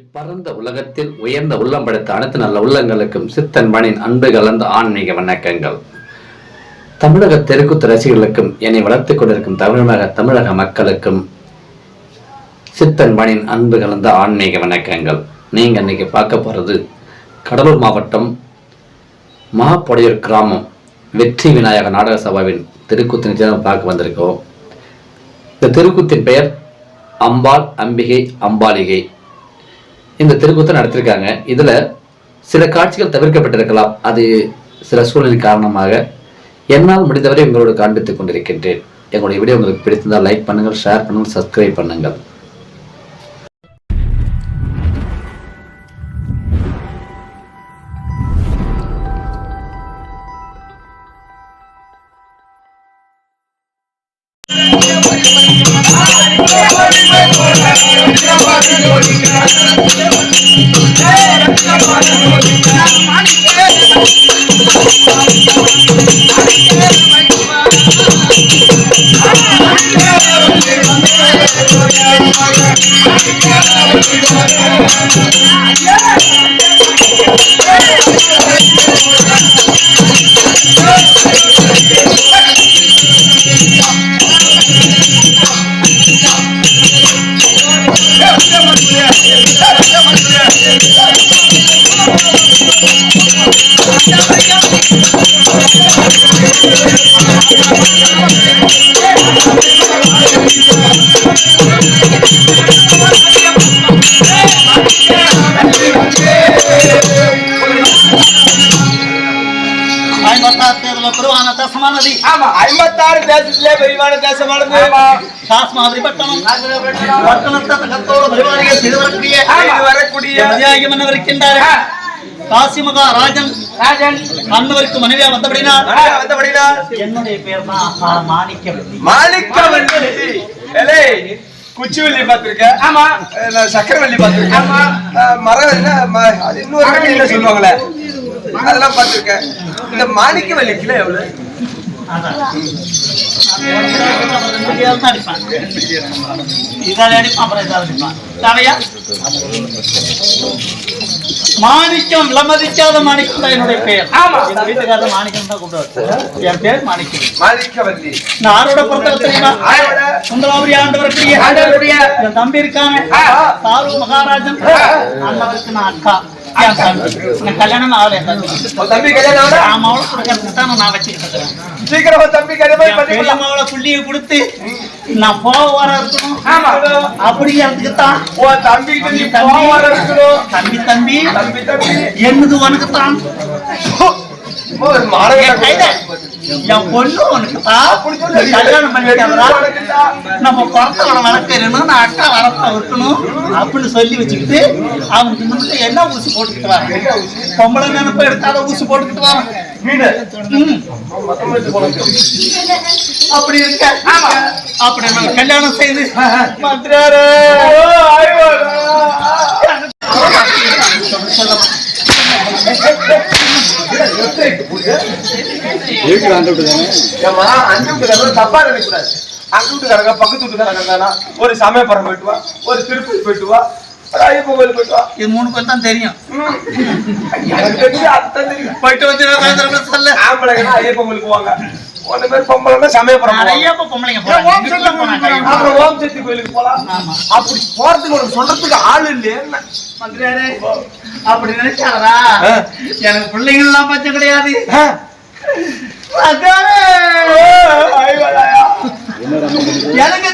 இப்பறந்த உலகத்தில் உயர்ந்த உள்ளம் படைத்த அனைத்து நல்ல உள்ளங்களுக்கும் சித்தன் மணின் அன்பு கலந்த ஆன்மீக வணக்கங்கள். தமிழக தெருக்குத்து ரசிகர்களுக்கும் என்னை வளர்த்துக் கொண்டிருக்கும் தமிழக தமிழக மக்களுக்கும் சித்தன் மணின் அன்பு கலந்த ஆன்மீக வணக்கங்கள். நீங்க இன்னைக்கு பார்க்க போறது கடலூர் மாவட்டம் மாப்பொடையூர் கிராமம் வெற்றி விநாயகர் நாடக சபாவின் திருக்கூத்து நிச்சயம் பார்க்க வந்திருக்கோம். இந்த திருக்குத்தின் பெயர் அம்பாள் அம்பிகை அம்பாலிகை இந்த திருக்கூத்தை நடத்திருக்காங்க. இதுல சில காட்சிகள் தவிர்க்கப்பட்டிருக்கலாம். அது சில சூழ்நிலை காரணமாக என்னால் முடிந்தவரை உங்களோடு காண்பித்துக் கொண்டிருக்கின்றேன். எங்களுடைய வீடியோ உங்களுக்கு பிடித்திருந்தால் லைக் பண்ணுங்கள் ஷேர் பண்ணுங்கள் சப்ஸ்கிரைப் பண்ணுங்கள். ஐம்பத்தாறு தேர்தல் பெருவான தேசமானது. ஆமா ஐம்பத்தாறு தேசத்திலே பெரியவான தேசமானது. காஸ் மாதிரி பட்டணம். பட்டணத்தை தகத்தோடு பரிவாரிகள் செய்து வரக்கூடிய இது வரக்கூடிய மதியாகி மன்னர் இருக்கின்றார் காசி மகாராஜன் ராஜன். அன்னவருக்கு மனைவியா வந்தபடினால். மனைவி வந்தபடினால். என்னுடைய பேர் தான் மாணிக்கவல்லி ஏலே குச்சிவள்ளி பார்த்திருக்க ஆமா. நான் சக்கரவள்ளி பார்த்திருக்கேன். ஆமா. மரம் என்ன? இன்னொரு சொல்லுவாங்களே. அதெல்லாம் பார்த்திருக்கேன். இந்த மாணிக்கவல்லி கிலோ எவ்வளவு? மாணிக்கம் விலமதிக்காத மாணிக்கம் தான் என்னுடைய பெயர். எங்க வீட்டுக்காரர் மாணிக்கம் தான் கூப்பிடுவார். என் பேர் மாணிக்கம். மாணிக்கவல்லி நான் ஆரோட பொறுத்தவரை தெரியுமா. சுந்தராபுரி ஆண்டவருடைய. என் தம்பி இருக்காங்க ஆ. சாரு மகாராஜன். அண்ணவருக்கு நான் அக்கா. என் கல்யாணம் ஆகல. தம்பி தம்பி கல்யாணம் அவளை கொடுக்கறதுக்கு தான் நான் வச்சுக்கிட்டு இருக்கிறேன். சீக்கிரம் உன் தம்பி கல்யாணம் என் பண்ணிக்கலாம் பெரியம்மாவளை புள்ளியை கொடுத்து நான் போக வர இருக்கணும். தான் தம்பி இருக்கணும். தம்பி தம்பி தம்பி தம்பி. என்னது உனக்கு தான் என் பொண்ணு உனக்கு தான் அப்படி சொல்லு. கல்யாணம் தான். நம்ம பிறந்தவனை வளர்க்கணும் நான் அக்கா வளர்த்தா இருக்கணும் அப்படின்னு சொல்லி வச்சுக்கிட்டு அவனுக்கு முன்னாடி என்ன ஊசி போட்டுக்கிட்டு வர பொம்பளை நினைப்ப எடுக்காத ஊசி போட்டுக்கிட்டு வர மீனு. அப்படி இருக்க அப்படி கல்யாணம் செய்து மந்திராரே. ஓ, ஐயோடா. ஏம்மா, அஞ்சு வீட்டுக்காரங்க தப்பா நினைக்கக்கூடாது. அங்க வீட்டுக்காரங்க, பக்கத்து வீட்டுக்காரங்க தானா? ஒரு சமயபுரம் போயிட்டு வா ஒரு திருப்பதி போயிட்டு வா ஒரு ஐயப்பன் கோயில் போயிட்டு வா இது மூணு தான் தெரியும். எனக்கு அதுதான் தெரியும். போயிட்டு வந்து வேதாந்திரம் சொல்ல. ஆம்பளைங்கன்னா ஐயப்பன் கோயில் போவாங்க. ஒண்ணு பேர் பொம்பளைன்னா சமயபுரம் இப்ப பொம்பளைங்க போறாங்க. அப்புறம் ஓம் சக்தி கோயிலுக்கு போலாம். அப்படி போறதுக்கு உனக்கு சொல்றதுக்கு ஆள் இல்லையே. மந்திரியாரே, அப்படி நினைச்சாரா. எனக்கு பிள்ளைங்க எல்லாம் பச்சை கிடையாது. எனக்கு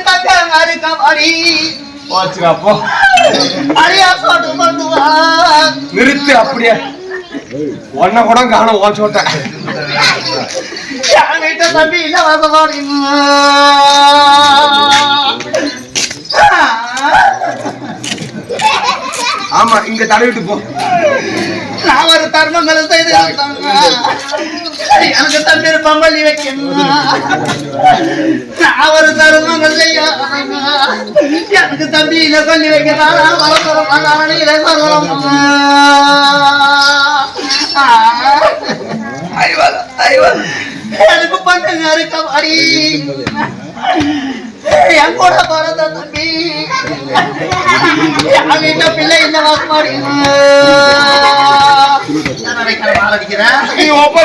மாதிரி கபாடி போச்சுடா, போ. அடியா போட்டு பண்ணுவா நிறுத்து அப்படியே. ஒன்ன கூட காணும் ஓன் சொல்லிட்டேன் என் வீட்டு தம்பி இல்ல வாசப்பாடி ஆமா இங்க தடவிட்டு போ. நான் ஒரு தர்மங்களை செய்து எனக்கு தம்பி பம்பள்ளி வைக்கணும்? நான் ஒரு தர்மங்கள் செய்ய எனக்கு தம்பி இதை சொல்லி வைக்கிறான் ஐவாதா ஐவாதா எனக்கு பண்ணுங்க இருக்க மாதிரி என் கூட பிறந்த தம்பி. வீட்டு பிள்ளை இந்த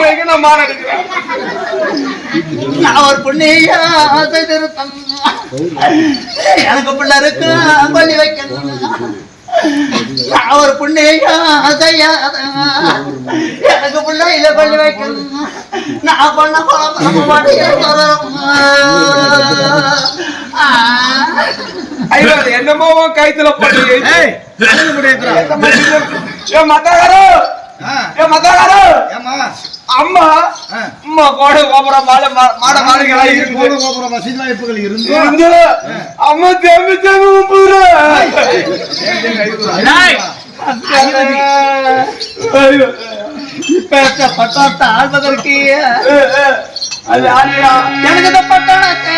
வைக்க மாற நான் ஒரு பொண்ணையா ஆசை திருத்தம். எனக்கு பிள்ளை இருக்கு பள்ளி வைக்கணும். நான் ஒரு பொண்ணையா ஆசையா எனக்கு பிள்ளை இல்ல பள்ளி வைக்கணும் நான் பண்ண குழப்பம் ஐயோ என்னமோ கைத்துல போட்டு மத்தகாரோ அம்மா அம்மா கோடை கோபுரம் மாட மாட மாடுகளா இருந்து இருந்து அம்மா தேம்பி தேம்பி ஐயோ இப்ப பட்டாட்ட ஆள்வதற்கு அது ஆலியா எனக்கு இந்த பட்டாளத்தை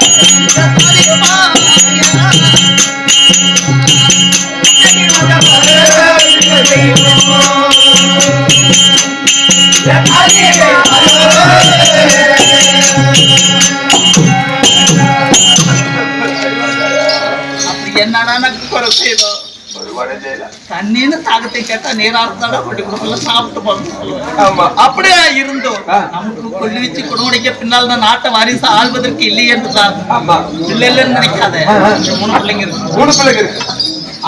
என்னடா எனக்கு குறை செய்தோம் தண்ணின்னு தாகத்தை கேட்டா நீரார்த்தாடா கொண்டு கொடுக்கல சாப்பிட்டு போகணும் சொல்லுவேன் ஆமா. அப்படியே இருந்தோம். நமக்கு கொள்ளி வச்சு குணவடிக்க பின்னால் தான் நாட்டை வாரிசு ஆள்வதற்கு இல்லை என்று தான் இல்லை இல்லைன்னு நினைக்காத. மூணு பிள்ளைங்க இருக்கு. மூணு பிள்ளைங்க இருக்கு.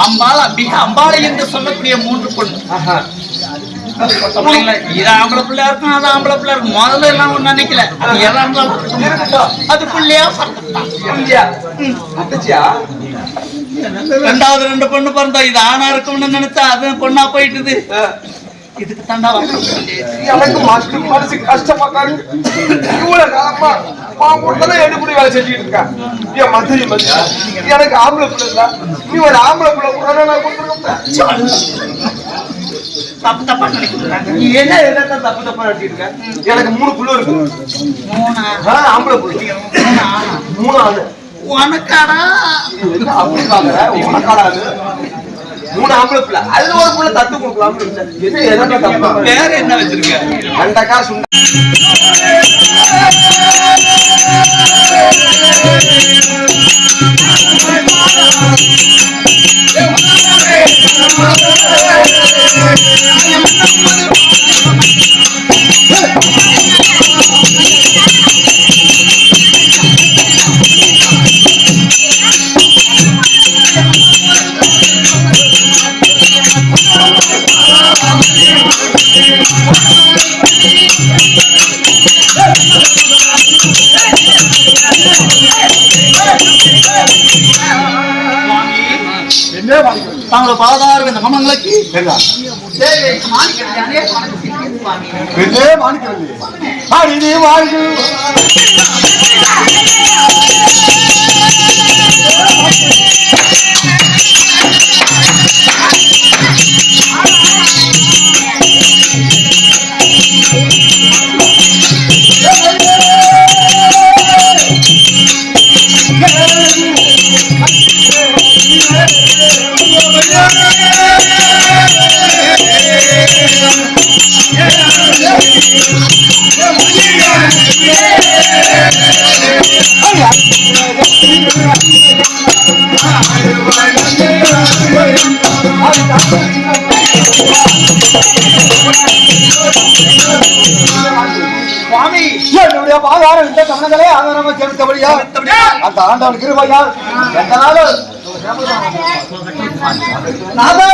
அம்பாள் அம்பிகை அம்பாளை என்று சொல்லக்கூடிய மூன்று பொண்ணு. இது ஆம்பளை பிள்ளை இருக்கும் அது ஆம்பளை பிள்ளை இருக்கும். முதல்ல எல்லாம் ஒண்ணு நினைக்கல. அது எதா இருந்தாலும். அது பிள்ளையா. ரெண்டாவது ரெண்டு பொண்ணு பிறந்தா இது ஆணா இருக்கும்னு நினைச்சா அது பொண்ணா போயிட்டுது. இதுக்கு தாண்டா எனக்கு மாஸ்டர் மனசு கஷ்டமா இவ்வளவு காலமா மாமூட்டதான் எடுபடி வேலை செஞ்சுட்டு இருக்கா? என் மந்திரி மந்திரி எனக்கு ஆம்பளை பிள்ளை இல்ல. நீ ஒரு ஆம்பளை பிள்ளை நான் கொடுத்துருக்கேன். தப்பு தப்பா நினைக்கிறாங்க நீ என்ன என்ன தப்பு தப்பா நடத்திட்டு இருக்க எனக்கு மூணு புள்ள இருக்கு. மூணா. ஆம்பளை புள்ள. மூணு. ஆளு உனக்காடா? என்ன அப்படி பாக்குற உனக்காடாது மூணு ஆம்பளை பிள்ளை அதுல ஒரு புள்ள தத்து கொடுக்கலாம்னு நினைச்சேன். என்ன எதனா தப்பு? வேற என்ன வச்சிருக்க? வெண்டைக்கா சுண்டை. தாங்களோட பாதார இந்த மமங்களுக்கு வாழ்க்கை வாழ்க்கை சுவாமி என்னுடைய பாதாரம் இந்த தமிழர்களே ஆதாரமா சேர்த்தபடியா? அந்த ஆண்டவன் கிருபையா? எந்த நாளும் நாதா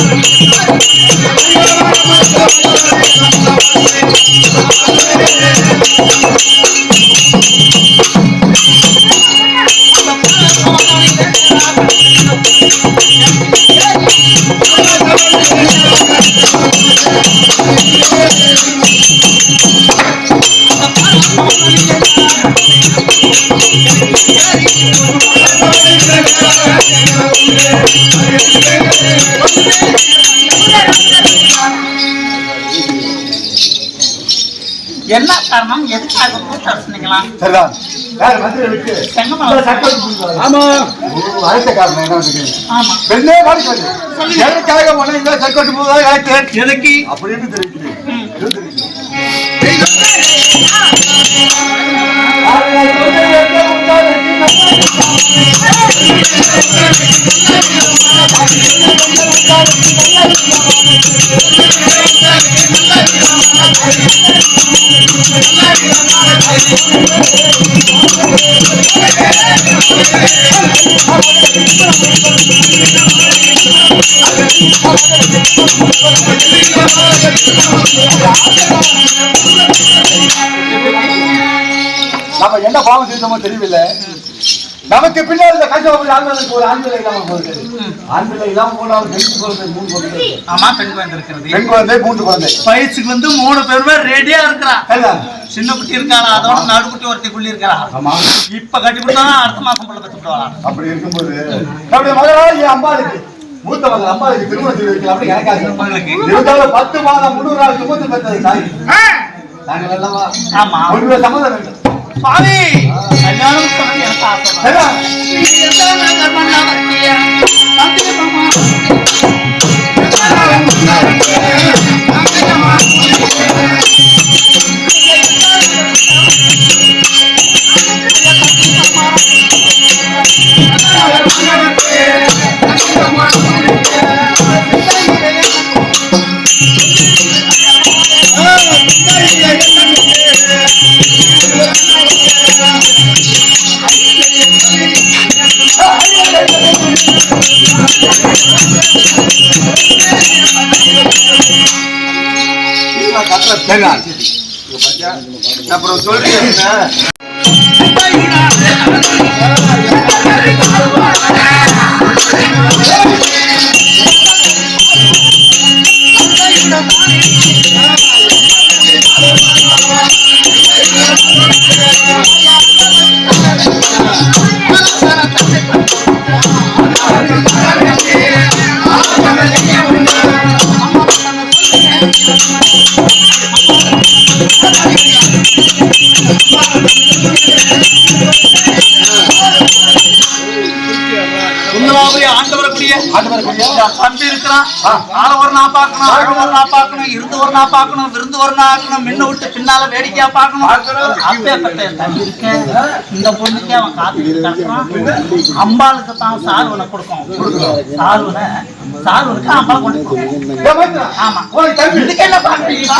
எனக்கு வாய்க்காக என்ன காரணம் எதுக்காக கூட்டம் சொன்னீங்களா சரிதான். யார் மந்திரி விட்டு? ஆமா. ஒரு அழைத்த காரணம் என்ன? ஆமா. பெண்ணே மாணிக்கவில்லை எதற்காக உன்னை இந்த சர்க்கட்டு அழைத்தேன் எதுக்கு அப்படின்னு தெரிவிக்கிறேன். இது தெரிவிக்கிறேன். நம்ம என்ன பாவம் செய்தோமோ தெரியவில்லை. நமக்கு பின்னாடி இந்த கஷ்டம் ஆண்களுக்கு ஒரு ஆண் பிள்ளை இல்லாம போகுது. ஆண் பிள்ளை இல்லாம போனாலும் பெண் குழந்தை மூணு குழந்தை ஆமா பெண் குழந்தை இருக்கிறது. பெண் குழந்தை மூன்று குழந்தை. பயிற்சிக்கு வந்து மூணு பேருமே ரெடியா இருக்கிறா. சின்ன குட்டி இருக்காளா அதோட நடுக்குட்டி ஒருத்தி குள்ளி ஆமா. இப்ப கட்டி கொடுத்தா அடுத்த மாசம் புள்ள கத்து விடுவாளா? அப்படி இருக்கும்போது நம்முடைய மகளால் என் அம்பாளுக்கு மூத்த மகள் அம்பாளுக்கு திருமணம் செய்து வைக்கலாம் அப்படி இருந்தாலும் பத்து மாதம் முன்னூறு நாள் சுமந்து பெற்றது தாய். நாங்கள் அல்லவா? ஆமா. உங்களுடைய சம்மதம் வேண்டும். சுவாமி! கல்யாணம் சொன்னது எனக்கு சரி அப்புறம் சொல்றீங்க தம்பி இருக்கிறான். ஆள நான் பார்க்கணும் அழகு பார்க்கணும் இருந்து ஒரு நான் பார்க்கணும் விருந்து ஆக்கணும் மின்ன விட்டு பின்னால வேடிக்கையா பார்க்கணும். அப்பேற்பட்ட தம்பி இருக்கேன் இந்த பொண்ணுக்கு அவன் காத்து அம்பாளுக்கு தான் சார்வனை கொடுக்கும் சார்வனை சார்வனுக்கு அம்பாள் கொடுக்கும் என்ன பாக்குறீங்க